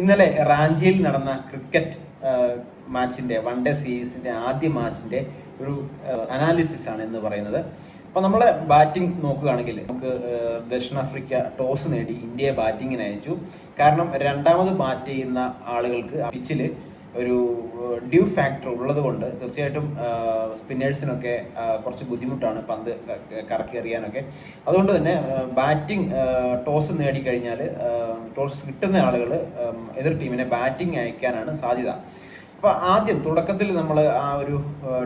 ഇന്നലെ റാഞ്ചിയിൽ നടന്ന ക്രിക്കറ്റ് മാച്ചിന്റെ വൺ ഡേ സീരീസിന്റെ ആദ്യ മാച്ചിന്റെ ഒരു അനാലിസിസ് ആണ് എന്ന് പറയുന്നത്. അപ്പൊ നമ്മളെ ബാറ്റിംഗ് നോക്കുകയാണെങ്കിൽ നമുക്ക് ദക്ഷിണാഫ്രിക്ക ടോസ് നേടി ഇന്ത്യയെ ബാറ്റിങ്ങിന് അയച്ചു. കാരണം രണ്ടാമത് ബാറ്റ് ചെയ്യുന്ന ആളുകൾക്ക് പിച്ചിൽ ഒരു ഡ്യൂ ഫാക്ടർ ഉള്ളത് കൊണ്ട് തീർച്ചയായിട്ടും സ്പിന്നേഴ്സിനൊക്കെ കുറച്ച് ബുദ്ധിമുട്ടാണ് പന്ത് കറക്കി എറിയാനൊക്കെ അതുകൊണ്ട് തന്നെ ബാറ്റിംഗ് ടോസ് നേടിക്കഴിഞ്ഞാൽ ടോസ് കിട്ടുന്ന ആളുകൾ എതിർ ടീമിനെ ബാറ്റിംഗ് അയക്കാനാണ് സാധ്യത. അപ്പോൾ ആദ്യം തുടക്കത്തിൽ നമ്മൾ ആ ഒരു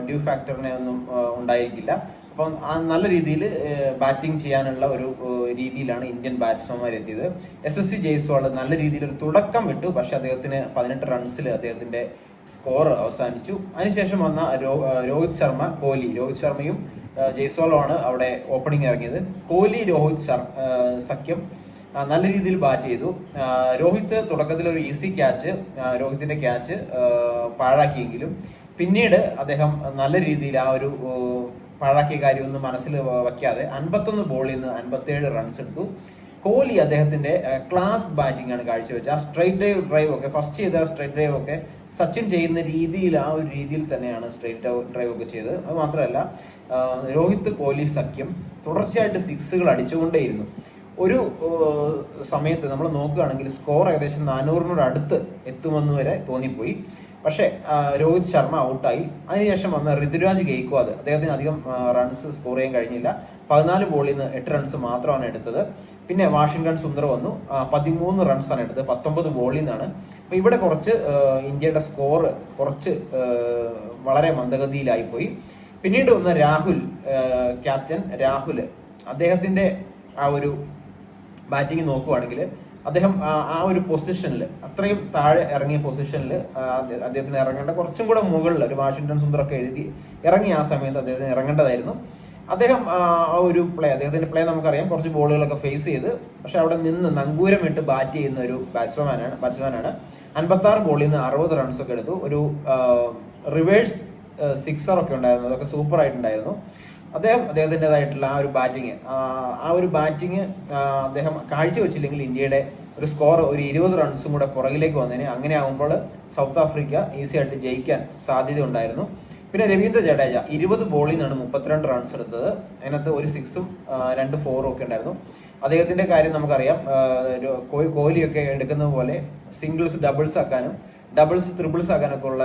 ഡ്യൂ ഫാക്ടറിനെ ഒന്നും ഉണ്ടായിരിക്കില്ല. അപ്പം നല്ല രീതിയിൽ ബാറ്റിംഗ് ചെയ്യാനുള്ള ഒരു രീതിയിലാണ് ഇന്ത്യൻ ബാറ്റ്സ്മാൻമാർ എത്തിയത്. എസ് എസ് സി ജയ്സ്വാൾ നല്ല രീതിയിൽ ഒരു തുടക്കം വിട്ടു. പക്ഷെ അദ്ദേഹത്തിന് പതിനെട്ട് റൺസിൽ അദ്ദേഹത്തിന്റെ സ്കോർ അവസാനിച്ചു. അതിനുശേഷം വന്ന രോഹിത് ശർമ്മ കോഹ്ലി. രോഹിത് ശർമ്മയും ജയ്സ്വാളുമാണ് അവിടെ ഓപ്പണിംഗ് ഇറങ്ങിയത്. കോഹ്ലി രോഹിത് ശർമ്മ സഖ്യം നല്ല രീതിയിൽ ബാറ്റ് ചെയ്തു. രോഹിത് തുടക്കത്തിൽ ഒരു ഈസി ക്യാച്ച് രോഹിത്തിന്റെ ക്യാച്ച് പാഴാക്കിയെങ്കിലും പിന്നീട് അദ്ദേഹം നല്ല രീതിയിൽ ആ ഒരു പാഴാക്കിയ കാര്യമൊന്നും മനസ്സിൽ വയ്ക്കാതെ അൻപത്തൊന്ന് ബോളിൽ നിന്ന് അൻപത്തേഴ് റൺസ് എടുത്തു. കോഹ്ലി അദ്ദേഹത്തിന്റെ ക്ലാസ് ബാറ്റിംഗ് ആണ് കാഴ്ചവെച്ചത്. ആ സ്ട്രൈറ്റ് ഡ്രൈവ് ഡ്രൈവ് ഒക്കെ ഫസ്റ്റ് ചെയ്ത സ്ട്രൈറ്റ് ഡ്രൈവ് ഒക്കെ സച്ചിൻ ചെയ്യുന്ന രീതിയിൽ ആ ഒരു രീതിയിൽ തന്നെയാണ് സ്ട്രൈറ്റ് ഡ്രൈവ് ഒക്കെ ചെയ്തത്. അത് മാത്രമല്ല രോഹിത് കോഹ്ലി സഖ്യം തുടർച്ചയായിട്ട് സിക്സുകൾ അടിച്ചുകൊണ്ടേയിരുന്നു. ഒരു സമയത്ത് നമ്മൾ നോക്കുകയാണെങ്കിൽ സ്കോർ ഏകദേശം നാനൂറിനോട് അടുത്ത് എത്തുമെന്ന് വരെ തോന്നിപ്പോയി. പക്ഷേ രോഹിത് ശർമ്മ ഔട്ടായി. അതിനുശേഷം വന്ന ഋതുരാജ് ഗെയ്ക്വാദ് അദ്ദേഹത്തിന് അധികം റൺസ് സ്കോർ ചെയ്യാൻ കഴിഞ്ഞില്ല. പതിനാല് ബോളിൽ നിന്ന് എട്ട് റൺസ് മാത്രമാണ് എടുത്തത്. പിന്നെ വാഷിംഗ്ടൺ സുന്ദർ വന്നു. പതിമൂന്ന് റൺസാണ് എടുത്തത്. പത്തൊമ്പത് ബോളിൽ നിന്നാണ്. അപ്പൊ ഇവിടെ കുറച്ച് ഇന്ത്യയുടെ സ്കോർ കുറച്ച് വളരെ മന്ദഗതിയിലായിപ്പോയി പിന്നീട് വന്ന രാഹുൽ ക്യാപ്റ്റൻ രാഹുൽ അദ്ദേഹത്തിന്റെ ആ ഒരു ബാറ്റിംഗ് നോക്കുവാണെങ്കിൽ അദ്ദേഹം ആ- ഒരു പൊസിഷനിൽ അത്രയും താഴെ ഇറങ്ങിയ പൊസിഷനിൽ അദ്ദേഹത്തിന് ഇറങ്ങേണ്ട കുറച്ചും കൂടെ മുകളിൽ ഒരു വാഷിങ്ടൺ സുന്ദറൊക്കെ എഴുതി ഇറങ്ങി ആ സമയത്ത് അദ്ദേഹത്തിന് ഇറങ്ങേണ്ടതായിരുന്നു. അദ്ദേഹം ആ ഒരു പ്ലേ അദ്ദേഹത്തിന്റെ പ്ലേ നമുക്കറിയാം കുറച്ച് ബോളുകളൊക്കെ ഫേസ് ചെയ്ത് പക്ഷെ അവിടെ നിന്ന് നങ്കൂരമിട്ട് ബാറ്റ് ചെയ്യുന്ന ഒരു ബാറ്റ്സ്മാനാണ് ബാറ്റ്സ്മാനാണ് അൻപത്തി ആറ് ബോളിൽ നിന്ന് അറുപത് റൺസൊക്കെ എടുത്തു. ഒരു റിവേഴ്സ് സിക്സർ ഒക്കെ ഉണ്ടായിരുന്നു. അതൊക്കെ സൂപ്പർ ആയിട്ടുണ്ടായിരുന്നു. അദ്ദേഹം അദ്ദേഹത്തിന്റെതായിട്ടുള്ള ആ ഒരു ബാറ്റിങ് ആ ഒരു ബാറ്റിങ് അദ്ദേഹം കാഴ്ചവെച്ചില്ലെങ്കിൽ ഇന്ത്യയുടെ ഒരു സ്കോർ ഒരു ഇരുപത് റൺസും കൂടെ പുറകിലേക്ക് വന്നതിന് അങ്ങനെ ആകുമ്പോൾ സൗത്ത് ആഫ്രിക്ക ഈസി ആയിട്ട് ജയിക്കാൻ സാധ്യത ഉണ്ടായിരുന്നു. പിന്നെ രവീന്ദ്ര ജഡേജ ഇരുപത് ബോളിൽ നിന്നാണ് മുപ്പത്തിരണ്ട് റൺസ് എടുത്തത്. അതിനകത്ത് ഒരു സിക്സും രണ്ട് ഫോറും ഒക്കെ ഉണ്ടായിരുന്നു. അദ്ദേഹത്തിന്റെ കാര്യം നമുക്കറിയാം കോഹ്ലിയൊക്കെ എടുക്കുന്ന പോലെ സിംഗിൾസ് ഡബിൾസ് ആക്കാനും ഡബിൾസ് ത്രിബിൾസ് ആക്കാനൊക്കെ ഉള്ള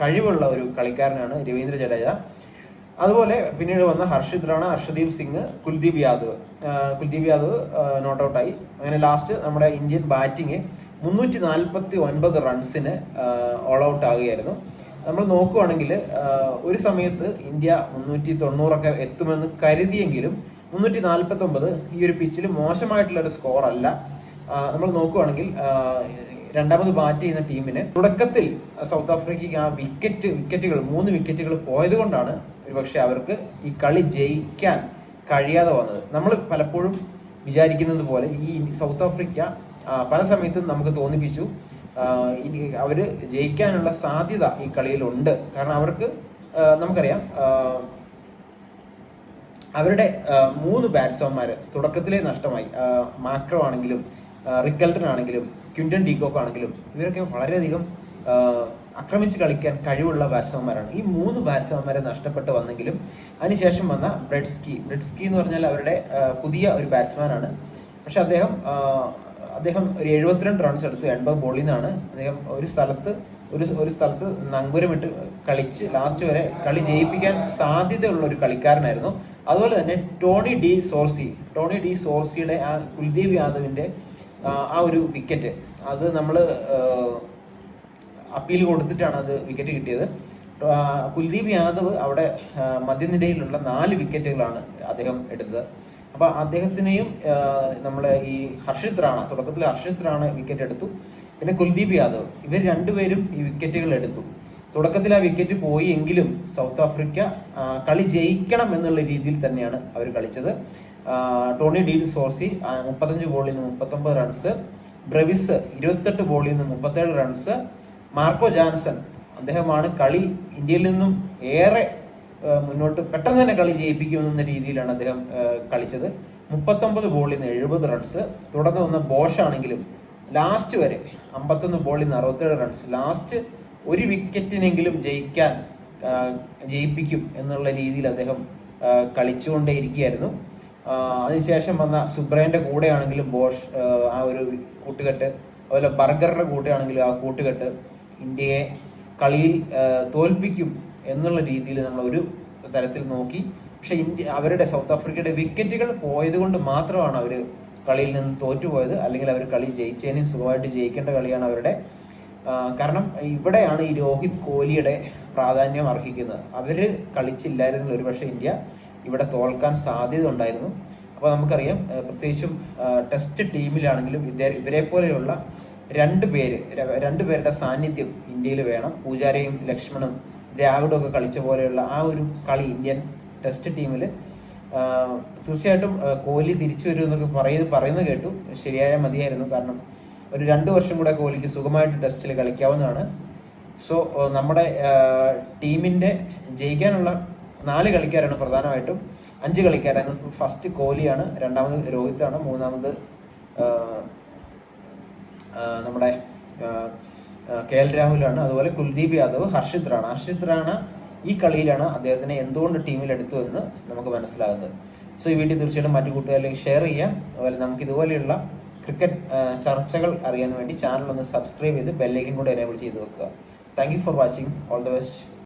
കഴിവുള്ള ഒരു കളിക്കാരനാണ് രവീന്ദ്ര ജഡേജ. അതുപോലെ പിന്നീട് വന്ന ഹർഷിത് റാണ ഹർഷദീപ് സിംഗ് കുൽദീപ് യാദവ്. കുൽദീപ് യാദവ് നോട്ട് ഔട്ടായി അങ്ങനെ ലാസ്റ്റ് നമ്മുടെ ഇന്ത്യൻ ബാറ്റിംഗ് മുന്നൂറ്റി നാൽപ്പത്തി ഒൻപത് റൺസിന് ഓൾ ഔട്ട് ആകുകയായിരുന്നു നമ്മൾ നോക്കുവാണെങ്കിൽ ഒരു സമയത്ത് ഇന്ത്യ മുന്നൂറ്റി തൊണ്ണൂറൊക്കെ എത്തുമെന്ന് കരുതിയെങ്കിലും മുന്നൂറ്റി നാൽപ്പത്തി ഒമ്പത് ഈ ഒരു പിച്ചിൽ മോശമായിട്ടുള്ള ഒരു സ്കോർ അല്ല. നമ്മൾ നോക്കുവാണെങ്കിൽ രണ്ടാമത് ബാറ്റ് ചെയ്യുന്ന ടീമിന് തുടക്കത്തിൽ സൗത്ത് ആഫ്രിക്കയ്ക്ക് ആ വിക്കറ്റ് വിക്കറ്റുകൾ മൂന്ന് വിക്കറ്റുകൾ പോയത് കൊണ്ടാണ് ഒരുപക്ഷെ അവർക്ക് ഈ കളി ജയിക്കാൻ കഴിയാതെ വന്നത്. നമ്മൾ പലപ്പോഴും വിചാരിക്കുന്നത് പോലെ ഈ സൗത്ത് ആഫ്രിക്ക പല സമയത്തും നമുക്ക് തോന്നിപ്പിച്ചു അവർ ജയിക്കാനുള്ള സാധ്യത ഈ കളിയിലുണ്ട്. കാരണം അവർക്ക് നമുക്കറിയാം അവരുടെ മൂന്ന് ബാറ്റ്സ്മാൻമാർ തുടക്കത്തിലേ നഷ്ടമായി. മാക്രോ ആണെങ്കിലും റിക്കൽട്ടൺ ആണെങ്കിലും ക്യുൻഡൻ ഡീകോക്ക് ആണെങ്കിലും ഇവരൊക്കെ വളരെയധികം ആക്രമിച്ച് കളിക്കാൻ കഴിവുള്ള ബാറ്റ്സ്മാൻമാരാണ്. ഈ മൂന്ന് ബാറ്റ്സ്മാൻമാരെ നഷ്ടപ്പെട്ട് വന്നെങ്കിലും അതിനുശേഷം വന്ന ബ്രെഡ്സ്കി. ബ്രെഡ്സ്കി എന്ന് പറഞ്ഞാൽ അവരുടെ പുതിയ ഒരു ബാറ്റ്സ്മാനാണ്. പക്ഷെ അദ്ദേഹം അദ്ദേഹം ഒരു എഴുപത്തിരണ്ട് റൺസ് എടുത്തു എൺപത് ബോളിൽ നിന്നാണ് അദ്ദേഹം ഒരു സ്ഥലത്ത് ഒരു ഒരു സ്ഥലത്ത് നങ്കുരമിട്ട് കളിച്ച് ലാസ്റ്റ് വരെ കളി ജയിപ്പിക്കാൻ സാധ്യതയുള്ള ഒരു കളിക്കാരനായിരുന്നു. അതുപോലെ തന്നെ Tony de Zorzi. Tony de സോർസിയുടെ ആ കുൽദീപ് യാദവിന്റെ ആ, ഒരു വിക്കറ്റ് അത് നമ്മൾ അപ്പീൽ കൊടുത്തിട്ടാണ് അത് വിക്കറ്റ് കിട്ടിയത്. കുൽദീപ് യാദവ് അവിടെ മധ്യനിരയിലുള്ള നാല് വിക്കറ്റുകളാണ് അദ്ദേഹം എടുത്തത്. അപ്പോൾ അദ്ദേഹത്തിനെയും നമ്മളെ ഈ ഹർഷിത് റാണ തുടക്കത്തിൽ ഹർഷിത് റാണ വിക്കറ്റ് എടുത്തു. പിന്നെ കുൽദീപ് യാദവ് ഇവർ രണ്ടുപേരും ഈ വിക്കറ്റുകൾ എടുത്തു. തുടക്കത്തിൽ ആ വിക്കറ്റ് പോയി എങ്കിലും സൗത്ത് ആഫ്രിക്ക കളി ജയിക്കണം എന്നുള്ള രീതിയിൽ തന്നെയാണ് അവർ കളിച്ചത്. ടോണി ഡീൻ സോസി മുപ്പത്തഞ്ച് ബോളിൽ നിന്ന് മുപ്പത്തൊമ്പത് റൺസ്. ബ്രവിസ് ഇരുപത്തെട്ട് ബോളിൽ നിന്ന് മുപ്പത്തേഴ് റൺസ്. മാർക്കോ ജാൻസൺ അദ്ദേഹമാണ് കളി ഇന്ത്യയിൽ നിന്നും ഏറെ മുന്നോട്ട് പെട്ടെന്ന് തന്നെ കളി ജയിപ്പിക്കുമെന്ന രീതിയിലാണ് അദ്ദേഹം കളിച്ചത്. മുപ്പത്തൊമ്പത് ബോളിൽ നിന്ന് എഴുപത് റൺസ്. തുടർന്ന് വന്ന ബോഷ് ആണെങ്കിലും ലാസ്റ്റ് വരെ അമ്പത്തൊന്ന് ബോളിൽ നിന്ന് അറുപത്തേഴ് റൺസ്. ലാസ്റ്റ് ഒരു വിക്കറ്റിനെങ്കിലും ജയിക്കാൻ ജയിപ്പിക്കും എന്നുള്ള രീതിയിൽ അദ്ദേഹം കളിച്ചുകൊണ്ടേയിരിക്കുകയായിരുന്നു. അതിനുശേഷം വന്ന സുബ്രയുടെ കൂടെയാണെങ്കിലും ബോഷ് ആ, ഒരു കൂട്ടുകെട്ട് അതുപോലെ ബർഗറുടെ കൂടെയാണെങ്കിലും ആ കൂട്ടുകെട്ട് ഇന്ത്യയെ കളിയിൽ തോൽപ്പിക്കും എന്നുള്ള രീതിയിൽ നമ്മൾ ഒരു തരത്തിൽ നോക്കി. പക്ഷെ ഇന്ത്യ അവരുടെ സൗത്ത് ആഫ്രിക്കയുടെ വിക്കറ്റുകൾ പോയത് കൊണ്ട് മാത്രമാണ് അവർ കളിയിൽ നിന്ന് തോറ്റുപോയത്. അല്ലെങ്കിൽ അവർ കളി ജയിച്ചതിനും സുഖമായിട്ട് ജയിക്കേണ്ട കളിയാണ് അവരുടെ. കാരണം ഇവിടെയാണ് ഈ രോഹിത് കോഹ്ലിയുടെ പ്രാധാന്യം അർഹിക്കുന്നത്. അവർ കളിച്ചില്ലായിരുന്നെങ്കിൽ ഒരുപക്ഷെ ഇന്ത്യ ഇവിടെ തോൽക്കാൻ സാധ്യത ഉണ്ടായിരുന്നു അപ്പോൾ നമുക്കറിയാം പ്രത്യേകിച്ചും ടെസ്റ്റ് ടീമിലാണെങ്കിലും ഇതേ ഇവരെ പോലെയുള്ള രണ്ട് പേര് രണ്ട് പേരുടെ സാന്നിധ്യം ഇന്ത്യയിൽ വേണം. പൂജാരയും ലക്ഷ്മണും ദ്രാവിഡും ഒക്കെ കളിച്ച പോലെയുള്ള ആ ഒരു കളി ഇന്ത്യൻ ടെസ്റ്റ് ടീമിൽ തീർച്ചയായിട്ടും കോഹ്ലി തിരിച്ചു വരും എന്നൊക്കെ പറയുന്നത് പറയുന്നത് കേട്ടു. ശരിയായ മതിയായിരുന്നു. കാരണം ഒരു രണ്ട് വർഷം കൂടെ കോഹ്ലിക്ക് സുഖമായിട്ട് ടെസ്റ്റിൽ കളിക്കാവുന്നതാണ്. സോ നമ്മുടെ ടീമിന്റെ ജയിക്കാനുള്ള നാല് കളിക്കാരാണ് പ്രധാനമായിട്ടും. അഞ്ച് കളിക്കാരാണ്. ഫസ്റ്റ് കോഹ്ലിയാണ് രണ്ടാമത് രോഹിത്താണ് മൂന്നാമത് നമ്മുടെ കെ എൽ രാഹുലാണ്. അതുപോലെ കുൽദീപ് യാദവ് ഹർഷിത് റാണ. ഹർഷിത് റാണ ഈ കളിയിലാണ് അദ്ദേഹത്തിനെ എന്തുകൊണ്ട് ടീമിൽ എടുത്തു എന്ന് നമുക്ക് മനസ്സിലാകുന്നത്. സോ ഈ വീഡിയോ തീർച്ചയായിട്ടും മറ്റു കൂട്ടുകാരിലേക്ക് ഷെയർ ചെയ്യാം. അതുപോലെ നമുക്ക് ഇതുപോലെയുള്ള ക്രിക്കറ്റ് ചർച്ചകൾ അറിയാൻ വേണ്ടി ചാനൽ ഒന്ന് സബ്സ്ക്രൈബ് ചെയ്ത് ബെല്ലൈക്കൻ കൂടെ എനേബിൾ ചെയ്ത് വെക്കുക. Thank you for watching all the best